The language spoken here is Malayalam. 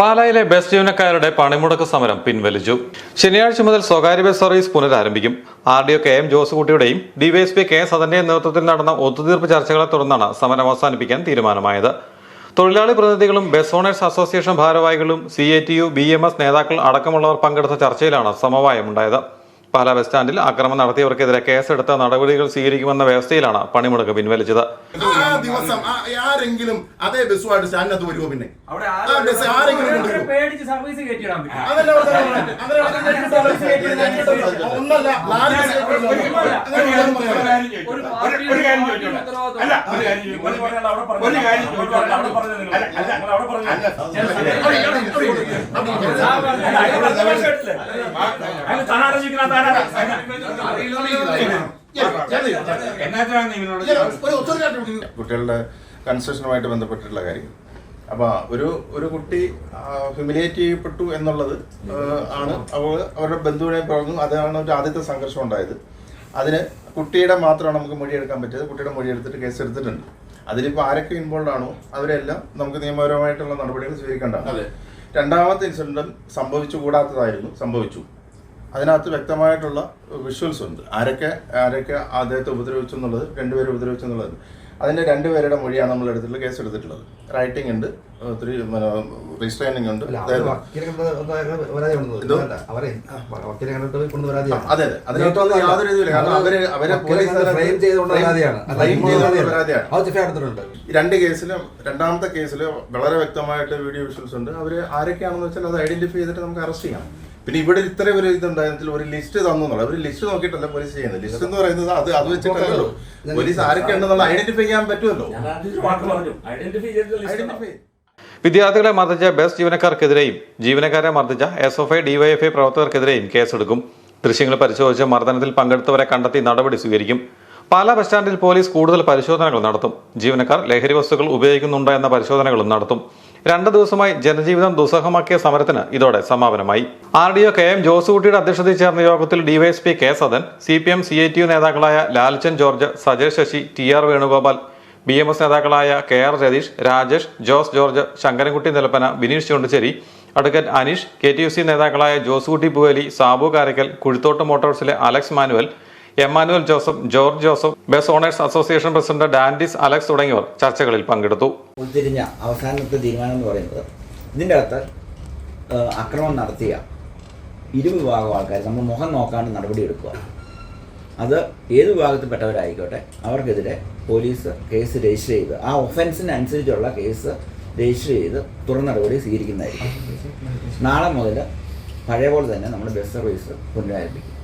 പാലായിലെ ബസ് ജീവനക്കാരുടെ പണിമുടക്ക് സമരം പിൻവലിച്ചു. ശനിയാഴ്ച മുതൽ സ്വകാര്യ ബസ് സർവീസ് പുനരാരംഭിക്കും. R D O K M ജോസുകുട്ടിയുടെയും DYSP K സദന്റെയും നേതൃത്വത്തിൽ നടന്ന ഒത്തുതീർപ്പ് ചർച്ചകളെ തുടർന്നാണ് സമരം അവസാനിപ്പിക്കാൻ തീരുമാനമായത്. തൊഴിലാളി പ്രതിനിധികളും ബസ് ഓണേഴ്സ് അസോസിയേഷൻ ഭാരവാഹികളും C A T U B M S നേതാക്കൾ അടക്കമുള്ളവർ പങ്കെടുത്ത ചർച്ചയിലാണ് സമവായമുണ്ടായത് പാലാ ബസ് സ്റ്റാൻഡിൽ ആക്രമണം നടത്തിയവർക്കെതിരെ കേസെടുത്ത നടപടികൾ സ്വീകരിക്കുമെന്ന വ്യവസ്ഥയിലാണ് പണിമുടക്ക് പിൻവലിച്ചത് ആ ദിവസം ആ- ആരെങ്കിലും അതേ ബസ്സുമായിട്ട് സ്റ്റാൻഡിനകത്ത് വരുമോ പിന്നെ അവിടെ ആ ബസ് ആരെങ്കിലും കൊണ്ടുവരുമോ പേടിച്ച് സർവീസ് കയറ്റിയിടാൻ പറ്റും അതല്ല അവിടെ പറഞ്ഞത്. അതല്ല അവിടെ പറഞ്ഞത്. ഒന്നല്ല നാല് ബസ്. അങ്ങനെ. ഒരു ഒരു- ഒരു കാര്യം ചോദിച്ചോട്ടെ. അല്ല, ഒരു കാര്യം ചോദിച്ചോട്ടെ. നിങ്ങൾ പറഞ്ഞത് അവിടെ പറഞ്ഞത്. ഒരു കാര്യം നിങ്ങൾ ചോദിച്ചോട്ടെ. അവിടെ പറഞ്ഞത് നിങ്ങൾ. അല്ല, അല്ല. നിങ്ങൾ അവിടെ പറഞ്ഞത്. അല്ല. അവിടെ. ആ പറഞ്ഞത്. അല്ല, അയാൾ അയാൾ താനാരാ? കുട്ടികളുടെ കൺസ്ട്രക്ഷനുമായിട്ട് ബന്ധപ്പെട്ടിട്ടുള്ള കാര്യം. അപ്പൊ ഒരു ഒരു കുട്ടി ഹ്യൂമിലേറ്റ് ചെയ്യപ്പെട്ടു എന്നുള്ളത് ആണ്. അവൾ അവരുടെ ബന്ധുവിനെ പറഞ്ഞു അതാണ് ഒരു ആദ്യത്തെ സംഘർഷം ഉണ്ടായത്. അതിന് കുട്ടിയുടെ മാത്രമാണ് നമുക്ക് മൊഴിയെടുക്കാൻ പറ്റിയത്. കുട്ടിയുടെ മൊഴിയെടുത്തിട്ട് കേസ് എടുത്തിട്ടുണ്ട് അതിലിപ്പോൾ ആരൊക്കെ ഇൻവോൾവ് ആണോ അവരെല്ലാം നമുക്ക് നിയമപരമായിട്ടുള്ള നടപടികൾ സ്വീകരിക്കേണ്ടതാണ്. അതെ. രണ്ടാമത്തെ ഇൻസിഡന്റും സംഭവിച്ചു കൂടാത്തതായിരുന്നു സംഭവിച്ചു. അതിനകത്ത് വ്യക്തമായിട്ടുള്ള വിഷ്വൽസ് ഉണ്ട്. ആരൊക്കെ ആരൊക്കെ അദ്ദേഹത്തെ ഉപദ്രവിച്ചു എന്നുള്ളത് രണ്ടുപേരെ ഉപദ്രവിച്ചു എന്നുള്ളത്. അതിന്റെ രണ്ടുപേരുടെ മൊഴിയാണ് നമ്മൾ എടുത്തിട്ടുള്ള കേസ് എടുത്തിട്ടുള്ളത്. റൈറ്റിംഗ് ഉണ്ട് ഒത്തിരി റീസ്ട്രൈനിങ് ഉണ്ട്. അവരെ അതെ അതെ. അതിനകത്തൊന്നും യാതൊരു കാരണം അവർ അവരെ പോലീസ് രണ്ട് കേസിലും രണ്ടാമത്തെ കേസിൽ വളരെ വ്യക്തമായിട്ട് വീഡിയോ വിഷ്വൽസ് ഉണ്ട്. അവർ ആരൊക്കെയാണെന്ന് വെച്ചാൽ അത് ഐഡന്റിഫൈ ചെയ്തിട്ട് നമുക്ക് അറസ്റ്റ് ചെയ്യാം. പിന്നെ ഇവിടെ ഇത്ര ഒരു ഇതുണ്ടായതിൽ ഒരു ലിസ്റ്റ് തന്നു എന്നുള്ളത് അവർ ലിസ്റ്റ് നോക്കിയിട്ടല്ല പോലീസ് ചെയ്യുന്നത്. ലിസ്റ്റ് എന്ന് പറയുന്നത് അത് അത് വെച്ചിട്ടല്ലോ പോലീസ് ആരൊക്കെ ഉണ്ടെന്നുള്ള ഐഡന്റിഫൈ ചെയ്യാൻ പറ്റുമല്ലോ. ഞാൻ ആദ്യം വാക്ക് പറഞ്ഞു. ഐഡന്റിഫൈ ചെയ്ത ലിസ്റ്റ് ഐഡന്റിഫൈ വിദ്യാർത്ഥികളെ മർദ്ദിച്ച ബസ് ജീവനക്കാർക്കെതിരെയും ജീവനക്കാരെ മർദ്ദിച്ച എസ് എഫ് ഐ ഡിവൈഎഫ്ഐ പ്രവർത്തകർക്കെതിരെയും കേസെടുക്കും ദൃശ്യങ്ങൾ പരിശോധിച്ച് മർദ്ദനത്തിൽ പങ്കെടുത്തവരെ കണ്ടെത്തി നടപടി സ്വീകരിക്കും. പാലാ ബസ് സ്റ്റാൻഡിൽ പോലീസ് കൂടുതൽ പരിശോധനകൾ നടത്തും. ജീവനക്കാർ ലഹരി വസ്തുക്കൾ ഉപയോഗിക്കുന്നുണ്ടോ എന്ന പരിശോധനകളും നടത്തും. രണ്ട് ദിവസമായി ജനജീവിതം ദുസ്സഹമാക്കിയ സമരത്തിന് ഇതോടെ സമാപനമായി. R D O K M ജോസുകുട്ടിയുടെ അധ്യക്ഷതയിൽ ചേർന്ന യോഗത്തിൽ DYSP K Sadan C P M C I T U നേതാക്കളായ Lalchan George Sajay Sasi T R Venugopal B M S നേതാക്കളായ K R Ratheesh Rajesh Jose George Sankarankutty Nilappana Bineesh Chundussery advocate Aneesh K T U C നേതാക്കളായ Josekutty Poovely Sabu Karakkal Kuzhithottu മോട്ടോഴ്സിലെ Alex Manuel Emmanuel Joseph George Joseph bus owners association president Dandis Alex തുടങ്ങിയവർ ചർച്ചകളിൽ പങ്കെടുത്തു. ഉൾതിരിഞ്ഞ അവസാനത്തെ തീരുമാനം എന്ന് പറയുന്നത് ഇതിന്റെ അകത്ത് അക്രമം നടത്തിയ ഇരുവിഭാഗം ആൾക്കാർ നമ്മൾ മുഖം നോക്കാണ്ട് നടപടിയെടുക്കുക അത് ഏത് വിഭാഗത്തിൽപ്പെട്ടവരായിക്കോട്ടെ അവർക്കെതിരെ പോലീസ് കേസ് രജിസ്റ്റർ ചെയ്ത് ആ ഒഫൻസിനനുസരിച്ചുള്ള കേസ് രജിസ്റ്റർ ചെയ്ത് തുടർ നടപടി സ്വീകരിക്കുന്നതായിരിക്കും. നാളെ മുതൽ പഴയ പോലെ തന്നെ നമ്മുടെ ബസ് സർവീസ് പുനരാരംഭിക്കും.